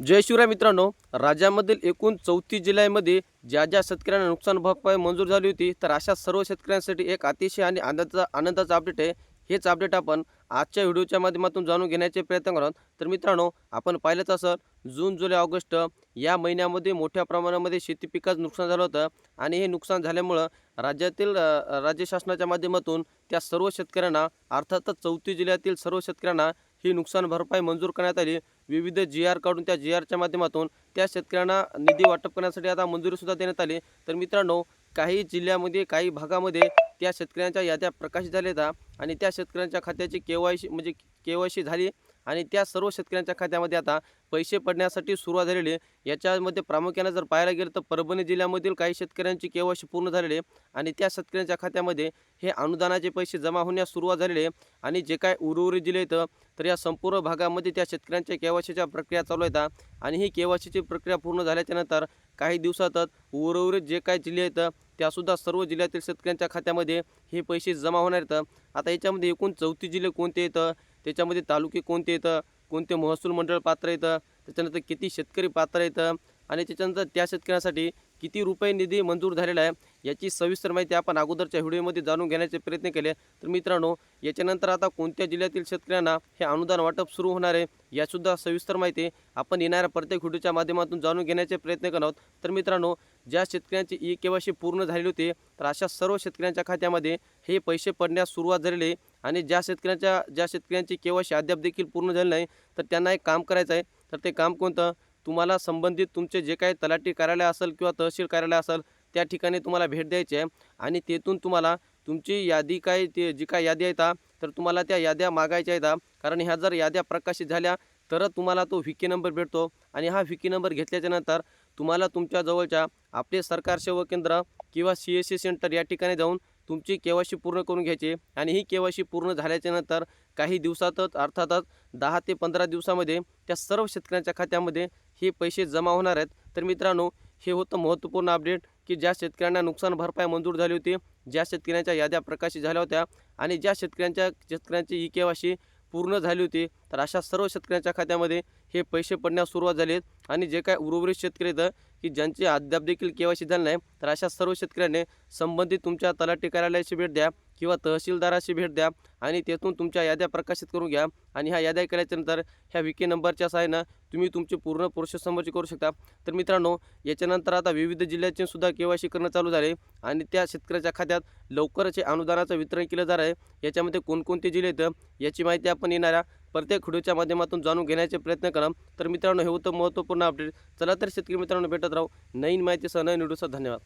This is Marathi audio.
जय शिवराय मित्रांनो राज्यामधील एकूण चौतीस जिल्ह्यांमध्ये ज्या ज्या शेतकऱ्यांना नुकसान भरपाई मंजूर झाली होती तर अशा सर्व शेतकऱ्यांसाठी एक अतिशय आणि आनंदाचा आनंदाचा अपडेट आहे. हेच अपडेट आपण आजच्या व्हिडिओच्या माध्यमातून जाणून घेण्याचे प्रयत्न करत तर मित्रांनो आपण पाहिलंच असं जून जुलै ऑगस्ट या महिन्यामध्ये मोठ्या प्रमाणामध्ये शेती पिकाचं नुकसान झालं होतं आणि हे नुकसान झाल्यामुळं राज्यातील राज्य शासनाच्या माध्यमातून त्या सर्व शेतकऱ्यांना अर्थातच चौथी जिल्ह्यातील सर्व शेतकऱ्यांना ही नुकसान भरपाई मंजूर करण्यात आली. विविध जी आर काढून त्या जी आरच्या माध्यमातून त्या शेतकऱ्यांना निधी वाटप करण्यासाठी आता मंजुरीसुद्धा देण्यात आली. तर मित्रांनो काही जिल्ह्यामध्ये काही भागामध्ये त्या शेतकऱ्यांच्या याद्या प्रकाशित झाल्या आणि त्या शेतकऱ्यांच्या खात्याची के वाय सी म्हणजे के वाय सी झाली. आणि त्या सर्व शेतकऱ्यांच्या खात्यामध्ये आता पैसे पडण्यासाठी सुरुवात झालेली आहे. याच्यामध्ये प्रामुख्याने जर पाहायला गेलं तर परभणी जिल्ह्यामधील काही शेतकऱ्यांची केवायसी पूर्ण झालेली आहे. आणि त्या शेतकऱ्यांच्या खात्यामध्ये हे अनुदानाचे पैसे जमा होण्यास सुरुवात झालेली आहे. आणि जे काय उर्वरित जिल्हे आहेत तर या संपूर्ण भागामध्ये त्या शेतकऱ्यांच्या केवायसीच्या प्रक्रिया चालू आहेत. आणि ही केवायसीची प्रक्रिया पूर्ण झाल्याच्यानंतर काही दिवसातच उर्वरित जे काय जिल्हे आहेत त्यासुद्धा सर्व जिल्ह्यातील शेतकऱ्यांच्या खात्यामध्ये हे पैसे जमा होणार आहेत. आता याच्यामध्ये एकूण चौतीस जिल्हे कोणते येतं त्याच्यामध्ये तालुके कोणते येतं कोणते महसूल मंडळ पात्र येतं त्याच्यानंतर किती शेतकरी पात्र येतं आणि त्याच्यानंतर त्या शेतकऱ्यांसाठी किती रुपये निधी मंजूर झालेला आहे? याची सविस्तर माहिती आपण अगोदरच्या व्हिडिओमध्ये जाणून घेण्याचे प्रयत्न केले. तर मित्रांनो याच्यानंतर आता कोणत्या जिल्ह्यातील शेतकऱ्यांना हे अनुदान वाटप सुरू होणार आहे? यासुद्धा सविस्तर माहिती आपण येणाऱ्या प्रत्येक व्हिडिओच्या माध्यमातून जाणून घेण्याचे प्रयत्न करत आहोत. तर मित्रांनो ज्या शेतकऱ्यांची ई केवायसी पूर्ण झालेली होती तर अशा सर्व शेतकऱ्यांच्या खात्यामध्ये हे पैसे पडण्यास सुरुवात झालेली आणि ज्या शेतकऱ्यांच्या ज्या शेतकऱ्यांची केवायसी अद्याप देखील पूर्ण झाली नाही तर त्यांना एक काम करायचं आहे. तर ते काम कोणतं? तुम्हाला संबंधित तुमचे जे काही तलाठी कार्यालय असेल किंवा तहसील कार्यालय असेल त्या ठिकाणी तुम्हाला भेट द्यायची आहे. आणि तेथून तुम्हाला तुमची यादी काय ते जी काय यादी आहेत तर तुम्हाला त्या याद्या मागायच्या आहेत कारण ह्या जर याद्या प्रकाशित झाल्या तरच तुम्हाला तो व्ही नंबर भेटतो. आणि हा व्ही नंबर घेतल्याच्या नंतर तुम्हाला तुमच्या जवळच्या आपले सरकार सेवा केंद्र किंवा सी एस सी सेंटर या ठिकाणी जाऊन तुमची के पूर्ण करून घ्यायची आणि ही के पूर्ण झाल्याच्यानंतर काही दिवसातच अर्थातच दहा ते पंधरा दिवसामध्ये त्या सर्व शेतकऱ्यांच्या खात्यामध्ये हे पैसे जमा होणार आहेत. तर मित्रांनो हे होतं महत्त्वपूर्ण अपडेट की ज्या शेतकऱ्यांना नुकसान भरपाई मंजूर झाली होती ज्या शेतकऱ्यांच्या याद्या प्रकाशित झाल्या होत्या आणि ज्या शेतकऱ्यांच्या शेतकऱ्यांची ई केवायसी पूर्ण झाली होती तर अशा सर्व शेतकऱ्यांच्या खात्यामध्ये हे पैसे पडण्यास सुरुवात झाली आहेत. आणि जे काय उर्वरित शेतकरी येतं की ज्यांचे अद्याप देखील केवायसी झाले नाही तर अशा सर्व शेतकऱ्यांनी संबंधित तुमच्या तलाठी कार्यालयाची भेट द्या किंवा तहसीलदाराशी भेट द्या आणि तेथून तुमच्या याद्या प्रकाशित करून घ्या. आणि ह्या याद्या केल्याच्यानंतर ह्या विके नंबरच्या सहाय्यानं तुम्ही तुमची पूर्ण प्रोसेस समोरची करू शकता. तर मित्रांनो याच्यानंतर आता विविध जिल्ह्याचे सुद्धा के वाय सी करणं चालू झाले आणि त्या शेतकऱ्याच्या खात्यात लवकरच अनुदानाचं वितरण केलं जाणार आहे. याच्यामध्ये कोणकोणते जिल्हे आहेत याची माहिती आपण येणाऱ्या प्रत्येक व्हिडिओच्या माध्यमातून जाणून घेण्याचे प्रयत्न करा. तर मित्रांनो हे होतं महत्त्वपूर्ण अपडेट चला तर शेतकरी मित्रांनो भेटत राहू. नवीन माहितीसह नवीन व्हिडिओसह धन्यवाद.